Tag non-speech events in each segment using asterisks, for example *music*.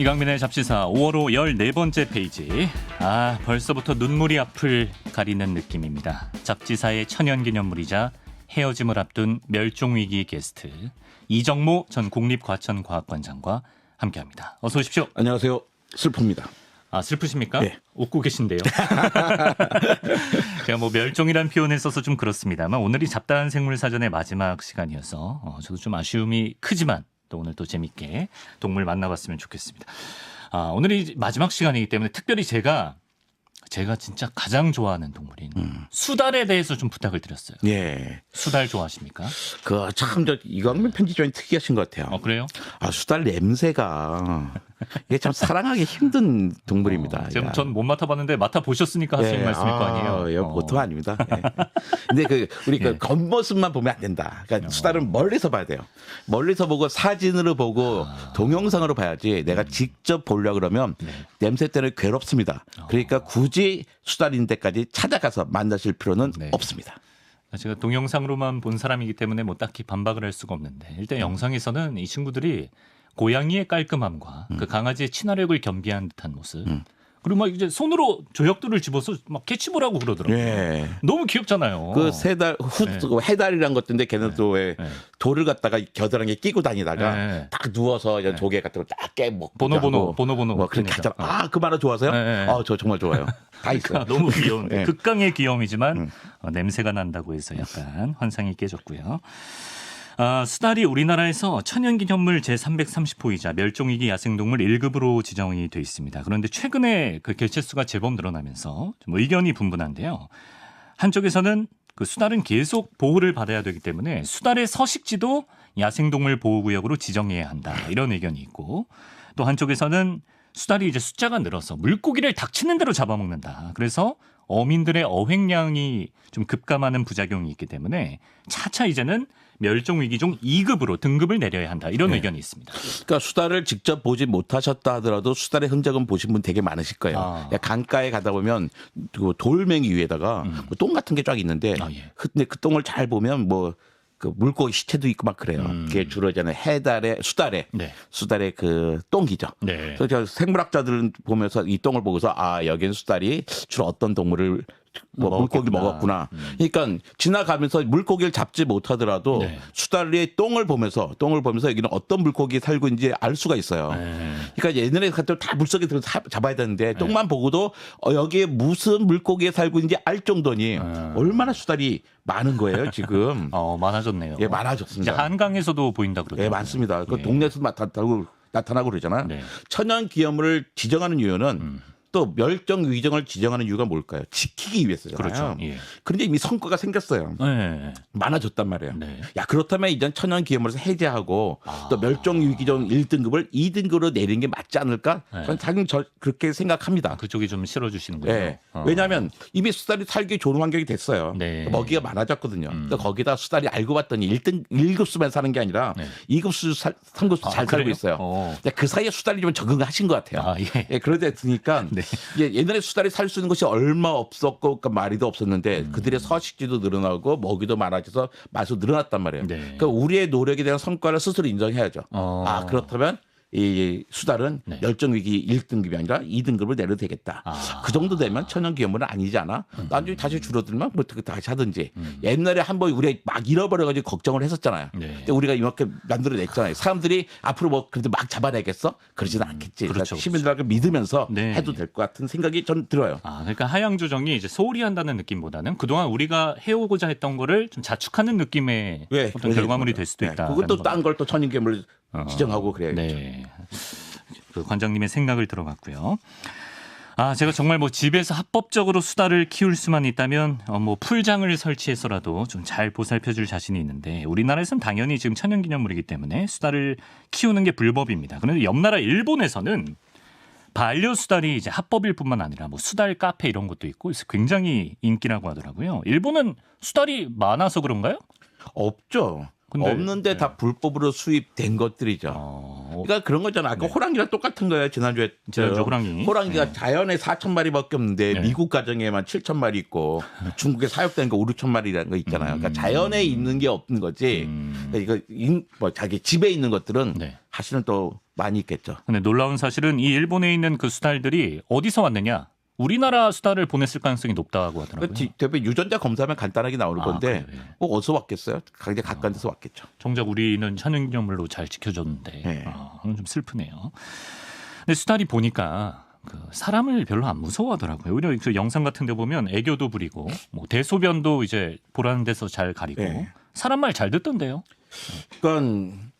이강민의 잡지사 5월호 14번째 페이지. 아, 벌써부터 눈물이 앞을 가리는 느낌입니다. 잡지사의 천연 기념물이자 헤어짐을 앞둔 멸종위기 게스트 이정모 전 국립과천과학관장과 함께합니다. 어서 오십시오. 안녕하세요. 슬픕니다. 아 슬프십니까? 네. 웃고 계신데요. *laughs* 제가 뭐 멸종이란 표현을 써서 좀 그렇습니다만 오늘이 잡다한 생물 사전의 마지막 시간이어서 어, 저도 좀 아쉬움이 크지만 또 오늘 또 재밌게 동물 만나봤으면 좋겠습니다. 아, 오늘이 마지막 시간이기 때문에 특별히 제가 제가 진짜 가장 좋아하는 동물인 수달에 대해서 좀 부탁을 드렸어요. 예. 수달 좋아하십니까? 그 참 저 이광민 편집장이 특이하신 것 같아요. 어 그래요? 아 수달 냄새가 이게 참 사랑하기 힘든 동물입니다. 지금 야. 전못 맡아봤는데 맡아 보셨으니까 하시는 예, 말씀일 거 아니에요. 아, 어. 보통 아닙니다. *laughs* 예. 근데 그 우리 그 예. 겉모습만 보면 안 된다. 그러니까 어. 수달은 멀리서 봐야 돼요. 멀리서 보고 사진으로 보고 아. 동영상으로 봐야지. 내가 직접 보려 그러면 네. 냄새 때문에 괴롭습니다. 그러니까 굳이 수달인 데까지 찾아가서 만나실 필요는 네. 없습니다. 제가 동영상으로만 본 사람이기 때문에 뭐 딱히 반박을 할 수가 없는데 일단 영상에서는 이 친구들이 고양이의 깔끔함과 그 강아지의 친화력을 겸비한 듯한 모습 그리고 막 이제 손으로 조약돌을 집어서 막 캐치볼 하고 그러더라고요. 예. 너무 귀엽잖아요. 그 세달 후 네. 해달이란 것인데 걔는 또왜 네. 돌을 갖다가 겨드랑이에 끼고 다니다가 네. 딱 누워서 이제 조개 같은 거딱 깨먹고 번호, 번호, 번호, 번호 뭐 그렇게 그러니까. 하잖아. 아 그 만화 좋아하세요? 네, 네. 아 저 정말 좋아요. 다 있어요. 너무 귀여운데 네. 극강의 귀여움이지만 음. 어, 냄새가 난다고 해서 약간 환상이 깨졌고요. 아, 수달이 우리나라에서 천연기념물 제330호이자 멸종위기 야생동물 1급으로 지정이 돼 있습니다. 그런데 최근에 그 개체수가 제법 늘어나면서 좀 의견이 분분한데요. 한쪽에서는 그 수달은 계속 보호를 받아야 되기 때문에 수달의 서식지도 야생동물 보호구역으로 지정해야 한다 이런 의견이 있고 또 한쪽에서는 수달이 이제 숫자가 늘어서 물고기를 닥치는 대로 잡아먹는다. 그래서 어민들의 어획량이 좀 급감하는 부작용이 있기 때문에 차차 이제는 멸종 위기 종 2급으로 등급을 내려야 한다 이런 네. 의견이 있습니다. 그러니까 수달을 직접 보지 못하셨다 하더라도 수달의 흔적은 보신 분 되게 많으실 거예요. 아. 야, 강가에 가다 보면 그 돌멩이 위에다가 뭐똥 같은 게 쫙 있는데 아, 예. 근데 그 똥을 잘 보면 뭐그 물고기 시체도 있고 막 그래요. 그게 주로 이제는 해달에 수달에 음. 네. 수달의 그 똥기죠. 네. 그래서 저 생물학자들은 보면서 이 똥을 보고서 아 여기는 수달이 주로 어떤 동물을 뭐 물고기. 먹었구나. 그러니까 지나가면서 물고기를 잡지 못하더라도 네. 수달의 똥을 보면서 똥을 보면서 여기는 어떤 물고기 살고 있는지 알 수가 있어요. 네. 그러니까 옛날에 같은 다 물속에 들어 서 잡아야 되는데 똥만 보고도 어, 여기에 무슨 물고기에 살고 있는지 알 정도니 얼마나 수달이 많은 거예요 지금. *laughs* 어, 많아졌네요. 예 많아졌습니다. 한강에서도 보인다 그러더라고요. 예 많습니다. 그 예. 동네에서 나타나고 나타나고 그러잖아요. 네. 천연 기념물을 지정하는 이유는 또 멸종 위정을 지정하는 이유가 뭘까요? 지키기 위해서잖아요. 그렇죠. 예. 그런데 이미 성과가 생겼어요. 네. 많아졌단 말이에요. 네. 야 그렇다면 이전 천연 기념물에서 해제하고 아. 또 멸종 위기종 1등급을 2등급으로 내리는 게 맞지 않을까? 네. 저는 당연히 저 그렇게 생각합니다. 그쪽이 좀 실어주시는군요. 예. 어. 왜냐하면 이미 수달이 살기 좋은 환경이 됐어요. 네. 음. 먹이가 많아졌거든요. 그러니까 거기다 수달이 알고 봤더니 1등 1급수만 사는 게 아니라 네. 2급수 3급수 아, 잘 그래요? 살고 있어요. 어. 그 사이에 수달이 좀 적응하신 것 같아요. 아, 예. 예, 그러다 보니까 네. 이제 옛날에 수달이 살 수 있는 것이 얼마 없었고 그러니까 마리도 없었는데 음. 그들의 서식지도 늘어나고 먹이도 많아져서 맛도 늘어났단 말이에요. 네. 그러니까 우리의 노력에 대한 성과를 스스로 인정해야죠. 어. 아 그렇다면 이 수달은 네. 멸종 위기 1등급이 아니라 2등급을 내려도 되겠다. 아. 음. 그 정도 되면 천연 기념물은 아니지 않아? 나중에 다시 줄어들면 뭐 어떻게 다시 하든지. 옛날에 한 번 우리 막 잃어버려 가지고 걱정을 했었잖아요. 네. 근데 우리가 이렇게 만들어냈잖아요. 사람들이 앞으로 뭐 그래도 막 잡아내겠어? 그러지는 않겠지. 그러니까 그렇죠, 시민들하고 믿으면서 네. 해도 될 것 같은 생각이 전 들어요. 아, 그러니까 하향 조정이 이제 소홀히 한다는 느낌보다는 그동안 우리가 해오고자 했던 거를 좀 자축하는 느낌의 왜? 어떤 결과물이 될 수도 네, 있다. 또딴걸 또 천연 기념물 지정하고 그래야죠. 네. 그 관장님의 생각을 들어봤고요. 아, 제가 정말 뭐 집에서 합법적으로 수달을 키울 수만 있다면 어, 뭐 풀장을 설치해서라도 좀 잘 보살펴 줄 자신이 있는데 우리나라에서는 당연히 지금 천연기념물이기 때문에 수달을 키우는 게 불법입니다. 그런데 옆 나라 일본에서는 반려 수달이 이제 합법일 뿐만 아니라 뭐 수달 카페 이런 것도 있고 그래서 굉장히 인기라고 하더라고요. 일본은 수달이 많아서 그런가요? 없죠. 근데- 없는데 다 불법으로 수입된 것들이죠. 어, 그러니까 그런 거잖아. 아까 호랑이랑 똑같은 거예요. 지난주에 지난주 저 호랑이. 호랑이가 네. 자연에 4천 마리밖에 없는데 네. 미국 가정에만 7천 마리 있고 *laughs* 중국에 사육되는 거 5, 6천 마리라는 거 있잖아요. 그러니까 자연에 있는 게 없는 거지. 음. 그러니까 이거 인- 뭐 자기 집에 있는 것들은 네. 하시는 또 많이 있겠죠. 근데 놀라운 사실은 이 일본에 있는 그 수달들이 어디서 왔느냐? 우리나라 수달을 보냈을 가능성이 높다고 하더라고요. 대부분 유전자 검사하면 간단하게 나오는 아, 건데 그래요? 예. 뭐 어디서 왔겠어요? 굉장히 가까운 데서 왔겠죠. 정작 우리는 천연기념물로 잘 지켜줬는데 네. 아, 좀 슬프네요. 근데 수달이 보니까 그 사람을 별로 안 무서워하더라고요. 오히려 그 영상 같은 데 보면 애교도 부리고 뭐 대소변도 이제 보라는 데서 잘 가리고 네. 사람 말 잘 듣던데요. 그건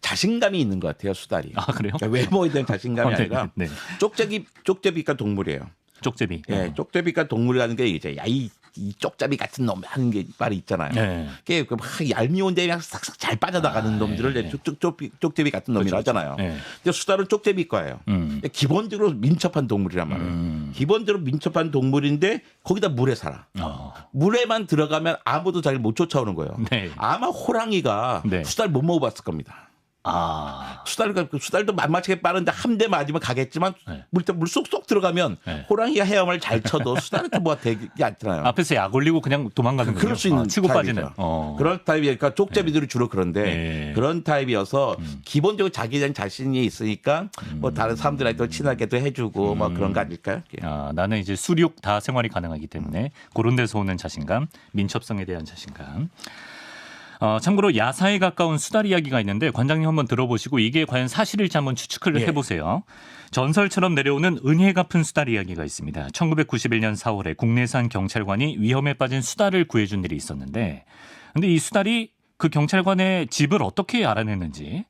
자신감이 있는 것 같아요, 수달이. 아 그래요? 외모에 대한 자신감이 어, 네, 아니라 네. 쪽제비 쪽제비과 동물이에요. 쪽제비. 예, 쪽제비과 동물이라는 게 이제 야이 이 쪽잡이 같은 놈 하는 게 말이 있잖아요. 네. 그게 그막 얄미운데 그냥 싹싹 잘 빠져나가는 아, 놈들을 예, 이제 쪽, 쪽, 쪽제비 같은 놈이라 하잖아요. 네. 근데 수달은 쪽제비과예요. 음. 근데 기본적으로 민첩한 동물이란 말이에요. 음. 기본적으로 민첩한 동물인데 거기다 물에 살아. 어. 물에만 들어가면 아무도 잘 못 쫓아오는 거예요. 네. 아마 호랑이가 네. 수달 못 먹어봤을 겁니다. 아. 수달가 그 수달도 만만치게 빠른데 한 대 맞으면 가겠지만 네. 물 물 쏙쏙 들어가면 네. 호랑이가 헤엄을 잘 쳐도 수달한테 뭐가 되지 않잖아요. 앞에서 약 올리고 그냥 도망가는 거예요. 그럴 수 있는 아, 치고. 빠지는. 어. 그런 타입이니까 쪽제비들이 주로 그런데 네. 그런 타입이어서 기본적으로 자기에 대한 자신이 있으니까 뭐 다른 사람들한테 친하게도 해주고 뭐 그런 거 아닐까요? 예. 아, 나는 이제 수륙 다 생활이 가능하기 때문에 그런 데서 오는 자신감, 민첩성에 대한 자신감. 어, 참고로 야사에 가까운 수달 이야기가 있는데 관장님 한번 들어보시고 이게 과연 사실일지 한번 추측을 예. 해보세요. 전설처럼 내려오는 은혜 갚은 수달 이야기가 있습니다. 1991년 4월에 국내산 경찰관이 위험에 빠진 수달을 구해준 일이 있었는데, 근데 이 수달이 그 경찰관의 집을 어떻게 알아냈는지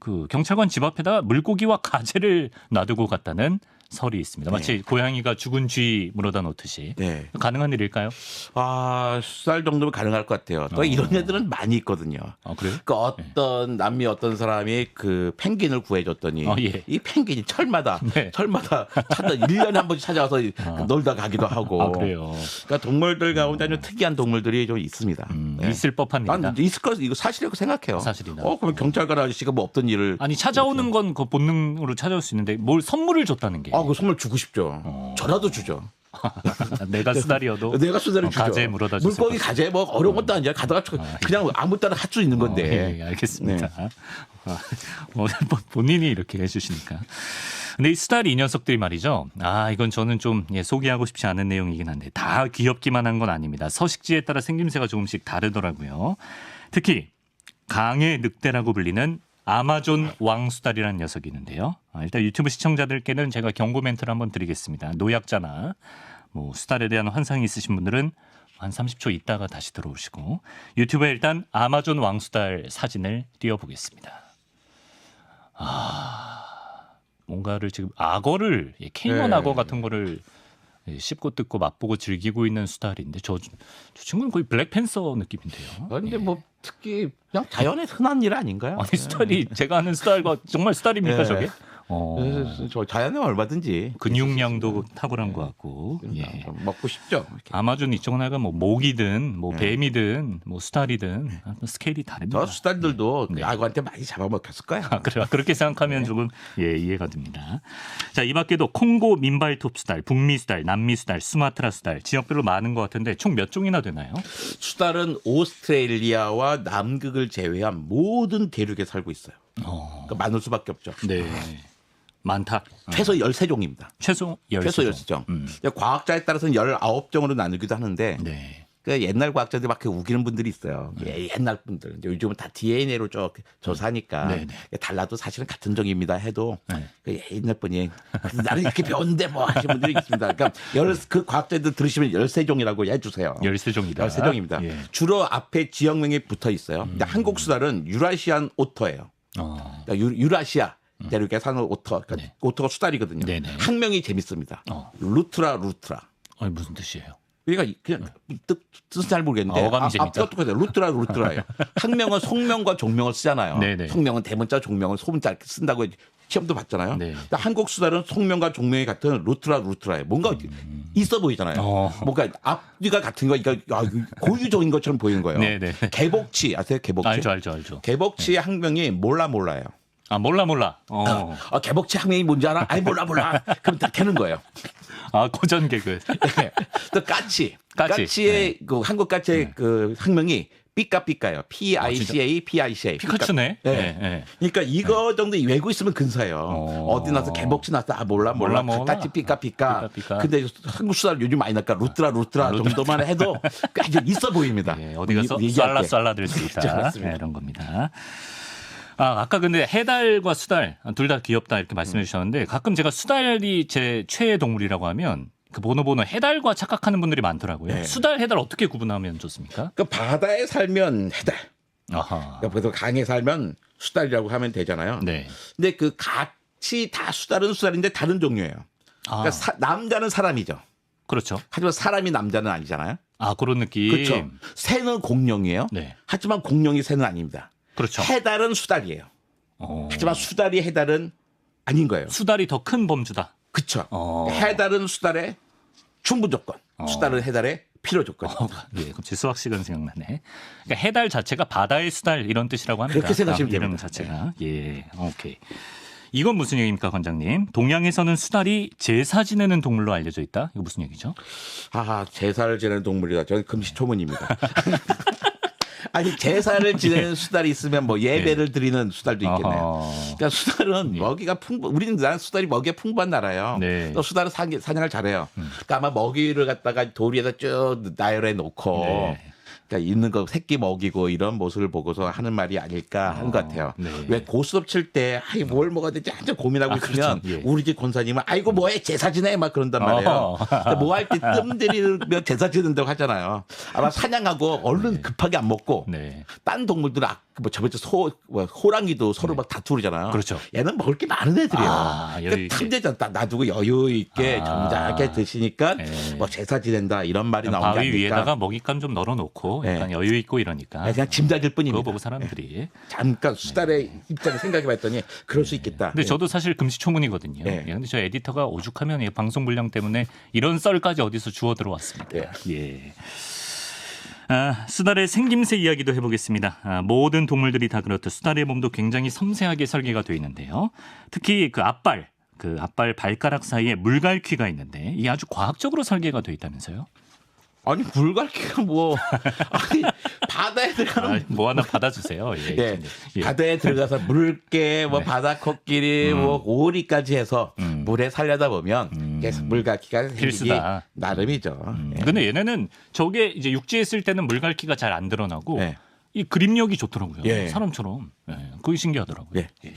그 경찰관 집 앞에다 물고기와 가재를 놔두고 갔다는 설이 있습니다. 마치 고양이가 죽은 쥐 물어다 놓듯이 네. 가능한 일일까요? 아 수달 정도면 가능할 것 같아요. 또 어. 이런 애들은 많이 있거든요. 아 그래요? 그 어떤 남미 어떤 사람이 그 펭귄을 구해줬더니 어, 예. 이 펭귄이 철마다 *laughs* 네. 철마다 찾아 1년에 한 번씩 찾아와서 *laughs* 놀다 가기도 하고 아 그래요. 그러니까 동물들 가운데 좀 특이한 동물들이 좀 있습니다. 음, 네. 있을 법한 일이다. 난 있을 거 이거 사실이라고 생각해요. 사실이다. 어 그럼 경찰관 아저씨가 뭐 없던 일을 아니 찾아오는 건 그 본능으로 찾아올 수 있는데 뭘 선물을 줬다는 게 아그 선물 주고 싶죠. 어. 저라도 주죠. *laughs* 내가 수달이어도 *laughs* 내가 수다를 어, 주죠. 가재 물어다 줬을 물고기 것 가재 뭐 어려운 것도 아니야. 가다가 그냥 아무 때나 할 수 있는 어, 건데. 예, 알겠습니다. 아, *laughs* 뭐, 본인이 이렇게 해주시니까. 근데 이 수달 이 녀석들이 말이죠. 아, 이건 저는 좀 예, 소개하고 싶지 않은 내용이긴 한데 다 귀엽기만 한 건 아닙니다. 서식지에 따라 생김새가 조금씩 다르더라고요. 특히 강의 늑대라고 불리는 아마존 왕수달이라는 녀석이 있는데요. 아, 일단 유튜브 시청자들께는 제가 경고 멘트를 한번 드리겠습니다. 노약자나 뭐 수달에 대한 환상이 있으신 분들은 한 30초 있다가 다시 들어오시고 유튜브에 일단 아마존 왕수달 사진을 띄워보겠습니다. 아 뭔가를 지금 악어를 예, 케이먼 네. 악어 같은 거를 예, 씹고 뜯고 맛보고 즐기고 있는 수달인데 저, 저 친구는 거의 블랙팬서 느낌인데요. 그런데 뭐 특히 그냥 자연의 흔한 일 아닌가요? 아니 수달이 제가 아는 수달과 정말 수달입니까 네. 저게? 어, 그래서 저 자연에 얼마든지 근육량도 탁월한 것 같고. 예. 좀 먹고 싶죠. 이렇게. 아마존 이쪽은 하여간 뭐 모기든 뭐 네. 뱀이든 뭐 수달이든 아무튼 스케일이 다릅니다. 저 수달들도 네. 야구한테 많이 잡아먹혔을 거야. 아, 그래요. 그렇게 생각하면 네. 조금 예, 이해가 됩니다. 자, 이 밖에도 콩고 민발 톱 수달, 북미 수달, 남미 수달, 수마트라 수달 지역별로 많은 것 같은데 총 몇 종이나 되나요? 수달은 오스트레일리아와 남극을 제외한 모든 대륙에 살고 있어요. 어. 그러니까 많을 수밖에 없죠. 네. 많다. 어. 최소 13종입니다. 최소 10종. 최소 13종. 음. 과학자에 따라서는 19종으로 나누기도 하는데 네. 그 옛날 막 이렇게 우기는 분들이 있어요. 예, 옛날 분들. 이제 요즘은 다 DNA로 쭉 조사하니까 네, 네. 달라도 사실은 같은 종입니다 해도 네. 그 옛날 분이 나는 이렇게 배웠는데 뭐 하시는 분들이 있습니다. 그러니까 열, 그 과학자들 들으시면 13종이라고 해주세요. 13종이다. 13종입니다. 예. 주로 앞에 지역명이 붙어 있어요. 근데 한국 수달은 유라시안 오터예요. 어. 그러니까 유, 유라시아 대륙에 사는 오터. 그러니까 네. 오터가 수달이거든요. 네네. 학명이 재밌습니다. 어. 루트라 루트라. 아니 무슨 뜻이에요? 그러니까 그냥 뜻, 뜻은 잘 모르겠는데 아, 어감이 재밌다. 앞뒤가 똑같아요. 루트라 루트라예요. 학명은 속명과 종명을 쓰잖아요. 네네. 속명은 대문자, 종명은 소문자 이렇게 쓴다고 시험도 봤잖아요. 네. 근데 한국 수달은 속명과 종명이 같은 루트라 루트라예요. 뭔가 있어 보이잖아요. 음. 어. 뭔가 앞뒤가 같은 거, 그러니까 아, 고유적인 것처럼 보이는 거예요. 네네. 개복치 아세요? 개복치. 알죠, 알죠, 알죠. 개복치의 학명이 몰라 몰라요. 아 몰라 몰라. 어. *laughs* 아, 개복치 학명이 뭔지 알아? 아이 몰라 몰라. 그럼 다 되는 거예요. 아 고전 개그. *laughs* 네. 또 까치. 까치. 네. 까치의 그 한국 까치의 그 학명이 삐까삐까요. P I C A P I C A. 피카츄네. 네. 예, 예. 그러니까 이거 정도 외고 있으면 근사해요. 어. 어. 디 나서 개복치 났다. 아, 몰라 몰라. 몰라, 몰라. 같이 삐까삐까. 삐까삐까. 근데 한국 수달 요즘 많이 나니까 루트라 루트라 정도만 해도 *laughs* 아주 있어 보입니다. 예, 어디 가서 얘기할 쌀라 때. 쌀라 될 수 있다. 예, 이런 겁니다. 아, 아까 근데 해달과 수달 둘 다 귀엽다 이렇게 말씀해 음. 주셨는데 가끔 제가 수달이 제 최애 동물이라고 하면 그 보노 보노 해달과 착각하는 분들이 많더라고요. 네. 수달 해달 어떻게 구분하면 좋습니까? 그 바다에 살면 해달. 아하. 그러니까 그래서 강에 살면 수달이라고 하면 되잖아요. 네. 근데 그 같이 다 수달은 수달인데 다른 종류예요. 아, 그러니까 사- 남자는 사람이죠. 그렇죠. 하지만 사람이 남자는 아니잖아요. 아 그런 느낌. 그렇죠. 새는 공룡이에요. 네. 하지만 공룡이 새는 아닙니다. 그렇죠. 해달은 수달이에요. 어. 하지만 수달이 해달은 아닌 거예요. 수달이 더 큰 범주다. 그쵸. 어. 해달은 수달의 충분 조건, 어. 수달은 해달의 필요 조건. 어, 예, 갑자기 수학 시간 생각나네. 그러니까 해달 자체가 바다의 수달 이런 뜻이라고 합니다. 그렇게 생각하시면 됩니다. 자체가. 예, 오케이. 이건 무슨 얘기입니까, 관장님? 동양에서는 수달이 제사 지내는 동물로 알려져 있다. 이거 무슨 얘기죠? 아, 제사를 지내는 동물이다. 저는 금시초문입니다. *laughs* 아니 제사를 *laughs* 지내는 수달이 있으면 뭐 예배를 드리는 수달도 있겠네요. 예. 어허. 그러니까 수달은 먹이가 풍부. 우리는 나라 수달이 먹이가 풍부한 나라예요. 네. 음. 또 수달은 사, 사냥을 잘해요. 그러니까 아마 먹이를 갖다가 도리에다 쭉 나열해 놓고. 네. 그러니까 있는 거 새끼 먹이고 이런 모습을 보고서 하는 말이 아닐까 하는 것 같아요. 네. 왜 고스톱 칠때 아이 뭘 먹어야 되지 한참 고민하고 아, 있으면 그렇죠. 예. 우리 집 권사님은 아이고 뭐해 제사 지내 막 그런단 말이에요. 어허. 뭐할 때 뜸 들이면 제사 지낸다고 하잖아요. 아마 *laughs* 사냥하고 얼른 급하게 안 먹고 네. 딴 동물들은 아, 뭐 저번 소 뭐, 호랑이도 서로 막 다투고 그러잖아요. 그렇죠. 얘는 먹을 게 많은 애들이에요. 아. 그러니까. 딱 놔두고 여유 있게 아. 점잖게 드시니까 네. 뭐 제사 지낸다 이런 말이 나온 게 아닐까. 위에다가 먹잇감 좀 널어놓고 네. 약간 여유 있고 이러니까. 아, 그냥 짐작일 뿐입니다. 그거 보고 사람들이. 잠깐 수달의 입장을 생각해 봤더니 그럴 수 있겠다. 네. 근데 저도 사실 금시초문이거든요. 네. 예, 근데 저 에디터가 오죽하면 이 방송 분량 때문에 이런 썰까지 어디서 주워 들어왔습니다. 네. 예. 아, 수달의 생김새 이야기도 해보겠습니다. 아, 모든 동물들이 다 그렇듯 수달의 몸도 굉장히 섬세하게 설계가 되어 있는데요. 특히 그 앞발, 그 앞발 발가락 사이에 물갈퀴가 있는데 이게 아주 과학적으로 설계가 되어 있다면서요? 아니 물갈퀴가 뭐 *laughs* 아니 바다에 들어가는 아, 뭐 하나 받아주세요. 예. 예, 예. 바다에 들어가서 물개, 뭐 네. 바다 코끼리, 뭐 오리까지 해서 음. 물에 살려다 보면 음. 계속 물갈퀴가 필수다. 나름이죠. 음, 예. 근데 얘네는 저게 이제 육지에 있을 때는 물갈퀴가 잘 안 드러나고 예. 이 그립력이 좋더라고요. 예. 사람처럼. 예, 그게 신기하더라고요. 예. 예.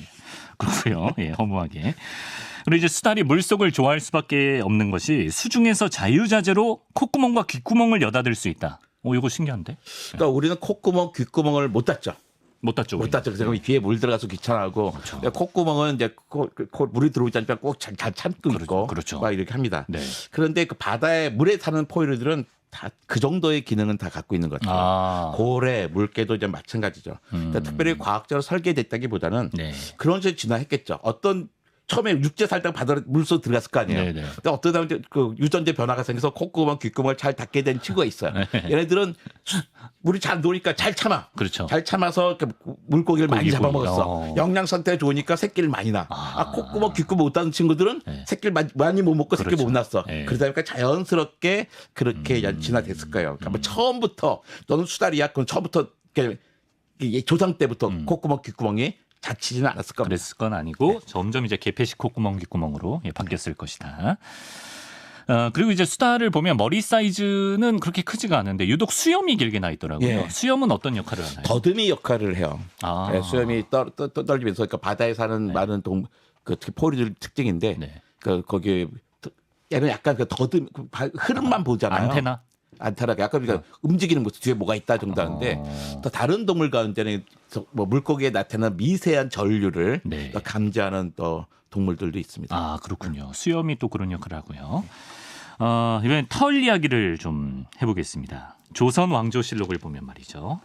그렇고요. 예, 허무하게. 그리고 이제 수달이 물속을 좋아할 수밖에 없는 것이 수중에서 자유자재로 콧구멍과 귓구멍을 여닫을 수 있다. 오, 이거 신기한데? 그러니까 우리는 콧구멍, 귓구멍을 못 닫죠. 못 닫죠. 못. 닫죠. 그래서 귀에 물 들어가서 귀찮아하고 그렇죠. 그러니까 콧구멍은 이제 코, 코 물이 들어오지 않으면 꼭잘 잘 참고 그렇죠. 있고 그렇죠. 막 이렇게 합니다. 네. 그런데 그 바다에 물에 사는 포유류들은 다 그 정도의 기능은 다 갖고 있는 것 같아요. 아. 고래, 물개도 이제 마찬가지죠. 그러니까 음. 특별히 과학적으로 설계됐다기보다는 네. 그런 식으로 진화했겠죠. 어떤 처음에 육지에 살다가 바다로 물속 들어갔을 거 아니에요. 네네. 근데 어떠다 보니 그 유전자 변화가 생겨서 콧구멍, 귓구멍을 잘 닫게 된 친구가 있어요. 얘네들은 물이 잘 노니까 잘 참아. 네. 그렇죠. 잘 참아서 물고기를 많이 잡아먹었어. 어. 영양 상태가 좋으니까 새끼를 많이 낳아. 아. 아, 콧구멍, 귓구멍 못 닫는 친구들은 네. 새끼를 많이, 많이 못 먹고 새끼 그렇죠. 못 낳았어. 네. 음. 그러다 보니까 자연스럽게 그렇게 진화됐을 거예요. 그러니까 뭐 처음부터 너는 수달이야. 그럼 처음부터 조상 때부터 콧구멍, 귓구멍이 닫히지는 않았을 겁니다. 음. 그랬을 건 아니고 점점 이제 개폐식 콧구멍 귓구멍으로 예, 바뀌었을 것이다. 어, 그리고 이제 수달을 보면 머리 사이즈는 그렇게 크지가 않은데 유독 수염이 길게 나 있더라고요. 예. 수염은 어떤 역할을 하나요? 더듬이 역할을 해요. 아. 네, 수염이 떨, 떨, 떨, 떨리면서 그러니까 바다에 사는 많은 동, 그 특히 포유류 특징인데 네. 그 거기 얘는 약간 그 더듬 그 바- 흐름만 보잖아요. 안테나? 안테나가 약간 그러니까 움직이는 모습 뒤에 뭐가 있다 정도 하는데 어. 또 다른 동물 가운데는 저- 뭐 물고기에 나타나는 미세한 전류를 네. 또 감지하는 또 동물들도 있습니다. 아 그렇군요. 수염이 또 그런 역할을 하고요. 어, 이번엔 털 이야기를 좀 해보겠습니다. 조선 왕조실록을 보면 말이죠.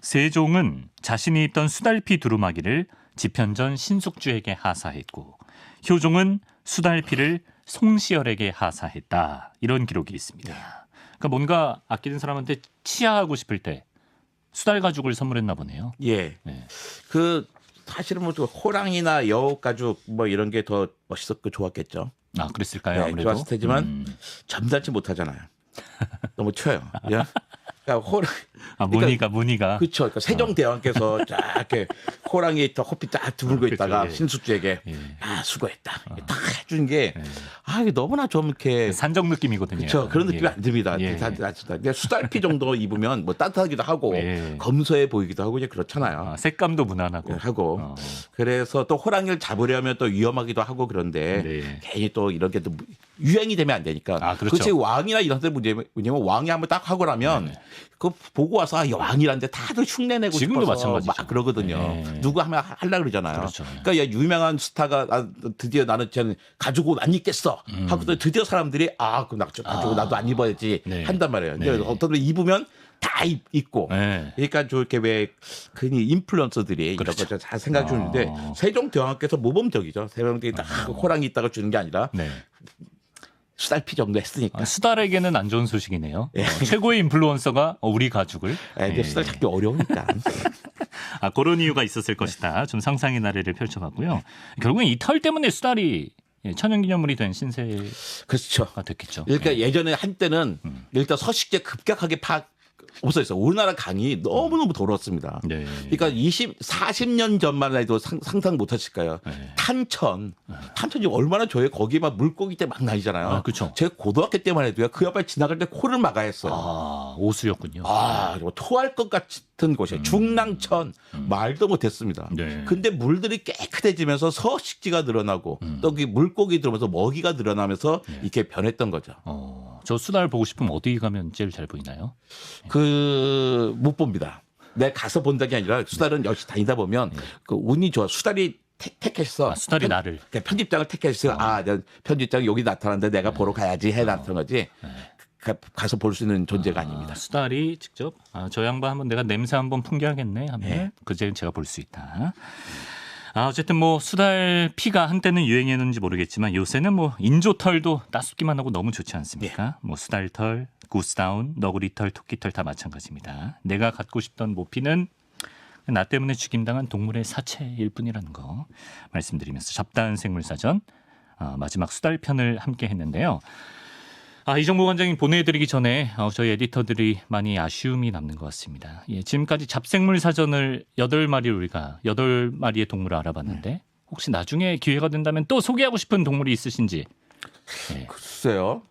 세종은 자신이 입던 수달피 두루마기를 집현전 신숙주에게 하사했고 효종은 수달피를 송시열에게 하사했다. 이런 기록이 있습니다. 그러니까 뭔가 아끼는 사람한테 치하하고 싶을 때 수달 가죽을 선물했나 보네요. 예. 네. 그 사실은 뭐또 호랑이나 여우 가죽 뭐 이런 게 더 멋있었고 좋았겠죠. 아 그랬을까요? 네, 아무래도 좋았을 테지만 음. 잠자지 못하잖아요. 너무 튀어요. 예? 그러니까 호랑 아, 무늬가 무늬가 그렇죠. 그러니까 세종대왕께서 쫙 이렇게 호랑이 딱 호피 딱 두물고 그렇죠, 있다가 예. 신숙주에게 예. 아 수고했다 딱 해준 게 아, 이게 너무나 좀 이렇게 산적 느낌이거든요. 그렇죠. 그런 느낌이 예. 안 듭니다. 예. 다- 다- 다- 그냥 수달피 정도 입으면 뭐 따뜻하기도 하고 예. 검소해 보이기도 하고 이제 그렇잖아요. 아, 색감도 무난하고 하고 어. 그래서 또 호랑이를 잡으려면 또 위험하기도 하고 그런데 네. 괜히 또 이런 게 또 유행이 되면 안 되니까. 아, 그렇죠. 그치 왕이나 이런 데 문제 뭐냐면 왕이 한번 딱 하고 나면 그거 보고 와서 아, 이 왕이란데 다들 흉내내고 네. 지금도 싶어서 마찬가지죠. 막 그러거든요. 네. 누구 하면 하려 그러잖아요. 그렇죠. 그러니까 야, 유명한 스타가 아, 드디어 나는 쟤는 가지고 옷안 입겠어 하고 또 드디어 사람들이 아 그럼 나 가지고 음. 아. 나도 안 입어야지 네. 한단 말이에요. 근데 네. 어떤 분 입으면 다 입, 입고 네. 그러니까 저렇게 왜 흔히 인플루언서들이 그렇죠. 이런 거잘 생각해 주는데 아. 세종대왕께서 모범적이죠. 세종대왕이 딱 호랑이 있다가 주는 게 아니라 네. 수달피 정도 했으니까. 아, 수달에게는 안 좋은 소식이네요. 예. 어, 최고의 인플루언서가 어, 우리. 아, 근데 예. 수달 찾기 어려우니까. *laughs* 아, 그런 이유가 있었을 것이다. 좀 상상의 나래를 펼쳐봤고요. 결국엔 이 털 때문에 수달이 예, 천연기념물이 된 신세가 그렇죠. 됐겠죠. 그러니까 예 전에 한때는 일단 서식지 급격하게 파 없어졌어요. 우리나라 강이 너무너무 더러웠습니다. 네. 그러니까 20, 40년 전만 해도 상, 상상 못 하실까요? 네. 탄천. 탄천이 얼마나 좋아요. 거기 막 물고기 때 막 나이잖아요. 아, 그쵸. 제가 고등학교 때만 해도요. 그 옆에 지나갈 때 코를 막아야 했어요. 아, 오수였군요. 아, 토할 것 같은 곳이에요. 중랑천 말도 못 했습니다. 네. 근데 물들이 깨끗해지면서 서식지가 늘어나고 또그 물고기 들어오면서 먹이가 늘어나면서 이렇게 변했던 거죠. 어, 저 수달 보고 싶으면 어디 가면 제일 잘 보이나요? 그못 봅니다. 내가 가서 본다는 게 아니라 수달은 역시 다니다 보면 그 운이 좋아. 수달이 택, 택했어. 아, 수달이 편- 나를. 그러니까 편집장을 택했어. 아, 내 편집장이 여기 나타났는데 내가 보러 가야지 해 나타난 거지. 가, 가서 볼 수 있는 존재가 아 닙니다. 아, 수달이 직접 아, 저 양반 한번 내가 냄새 한번 풍겨야겠네 하면 네. 그제 제가 볼 수 있다. 아, 어쨌든 뭐 수달 피가 한때는 유행했는지 모르겠지만 요새는 뭐 인조털도 따숩기만 하고 너무 좋지 않습니까? 뭐 수달털, 구스다운, 너구리털, 토끼털 다 마찬가지입니다. 내가 갖고 싶던 모피는 나 때문에 죽임당한 동물의 사체일 뿐이라는 거 말씀드리면서 잡다한 생물사전 아, 마지막 수달 편을 함께 했는데요. 아, 이정보 관장님 보내드리기 전에 어, 저희 에디터들이 많이 아쉬움이 남는 것 같습니다. 예, 지금까지 잡생물 사전을 여덟 마리 우리가 여덟 마리의 동물을 알아봤는데 혹시 나중에 기회가 된다면 또 소개하고 싶은 동물이 있으신지 글쎄요.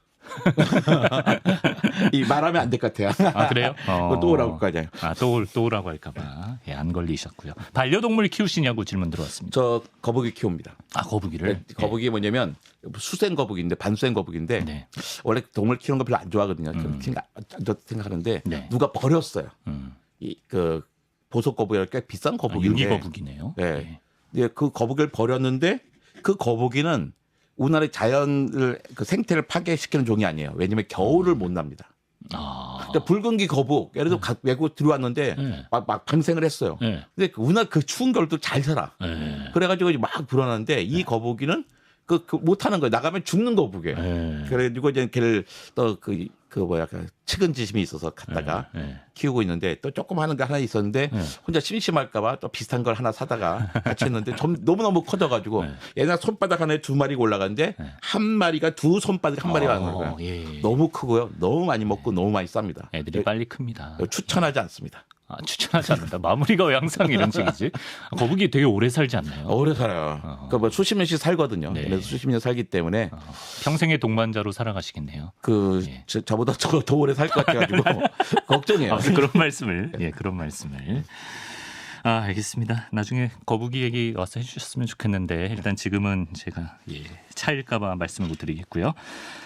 이 말하면 안 될 것 같아요. 아 그래요? *laughs* 그거 또 오라고 까지 아또 또 오라고 할까봐 예, 안 걸리셨고요. 반려동물 키우시냐고 질문 들어왔습니다. 저 거북이 키웁니다. 아 거북이를 거북이 뭐냐면 수생 거북인데 반수생 거북인데 네. 원래 동물 키우는 거 별로 안 좋아하거든요. 음. 안 좋다 생각하는데 네. 누가 버렸어요. 음. 이그 보석 거북이가 꽤 비싼 아, 거북인데. 유기 거북이네요. 네. 예. 예, 그 거북이를 버렸는데 그 거북이는 우리나라의 자연을 그 생태를 파괴시키는 종이 아니에요. 왜냐면 겨울을 못 납니다. 아. 그러니까 붉은기 거북 예를 들어 가- 외국 들어왔는데 네. 막, 막 방생을 했어요. 네. 근데 그 우리나라 그 추운 겨울도 잘 살아. 네. 그래가지고 이제 막 불어나는데 이 거북이는 그, 그 못하는 거예요. 나가면 죽는 거북이에요. 네. 그래가지고 이제 걔를 또 그 그 뭐야 그 측은지심이 있어서 갖다가 네. 키우고 있는데 또 조금 하는 게 하나 있었는데 네. 혼자 심심할까봐 또 비슷한 걸 하나 사다가 같이 했는데 좀 너무 너무 커져가지고 네. 옛날 손바닥 하나에 두 마리가 올라가는데 한 마리가 두 손바닥 한 마리가 하는 거예요. 어, 예. 너무 크고요. 너무 많이 먹고 너무 많이 쌉니다. 애들이 빨리 큽니다. 추천하지 않습니다. 아, 추천하지 않는다. 마무리가 왜 항상 이런 식이지? 거북이 되게 오래 살지 않나요? 오래 살아요. 그러니까 뭐 수십 년씩 살거든요. 네. 그래서 수십 년 살기 때문에 어, 평생의 동반자로 살아가시겠네요. 그 예. 저, 저보다 더, 더 오래 살 것 같아가지고 *laughs* 걱정이에요. 아, 그런 말씀을 예 그런 말씀을 아 알겠습니다. 나중에 거북이 얘기 와서 해주셨으면 좋겠는데 일단 지금은 제가 예 차일까봐 말씀을 못 드리겠고요.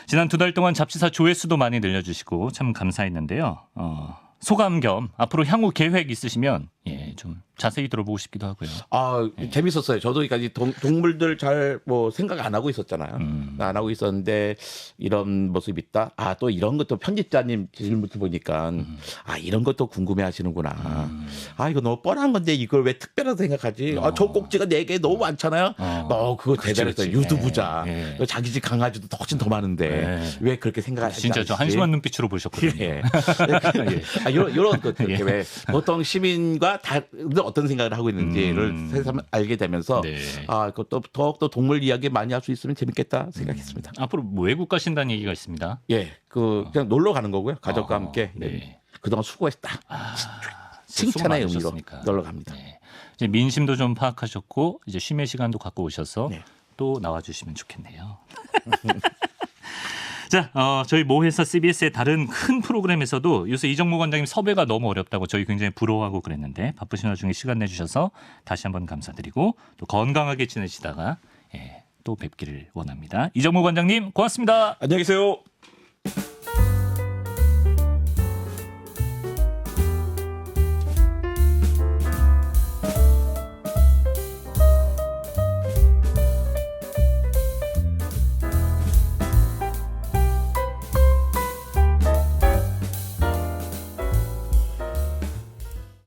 지난 두 달 동안 잡지사 조회수도 많이 늘려주시고 참 감사했는데요. 어, 소감 겸 앞으로 향후 계획 있으시면 예 좀 자세히 들어보고 싶기도 하고요. 아 재밌었어요. 저도 이 동, 동물들 잘 뭐 생각 안 하고 있었잖아요. 음. 안 하고 있었는데 이런 모습 있다. 아 또 이런 것도 편집자님 질문 보니까 음. 아 이런 것도 궁금해하시는구나. 아 이거 너무 뻔한 건데 이걸 왜 특별하다 생각하지? 아저 꼭지가 네 개 너무 많잖아요. 어. 어 그거 대단했어요. 유두부자. 예, 예. 자기 집 강아지도 더 훨씬 더 많은데 네. 왜 그렇게 생각하지? 진짜 저 한심한 눈빛으로 보셨거든요. 예. 아, 이런 이런 것들 *laughs* 예. 왜 보통 시민과 다 어떤 생각을 하고 있는지를 음. 새삼 알게 되면서 네. 아 그것도 더욱 더 동물 이야기 많이 할 수 있으면 재밌겠다 생각했습니다. 앞으로 뭐 외국 가신다는 얘기가 있습니다. 예, 그 그냥 놀러 가는 거고요. 가족과 어, 함께 네. 그동안 수고했다. 아, 칭찬의 수고 의미로 많으셨으니까. 놀러 갑니다. 네. 이제 민심도 좀 파악하셨고 이제 쉼의 시간도 갖고 오셔서 네. 또 나와주시면 좋겠네요. *laughs* 자, 어, 저희 모 회사 CBS의 다른 큰 프로그램에서도 요새 이정모 관장님 섭외가 너무 어렵다고 저희 굉장히 부러워하고 그랬는데 바쁘신 와중에 시간 내주셔서 다시 한번 감사드리고 또 건강하게 지내시다가 예, 또 뵙기를 원합니다. 이정모 관장님 고맙습니다. 안녕히 계세요.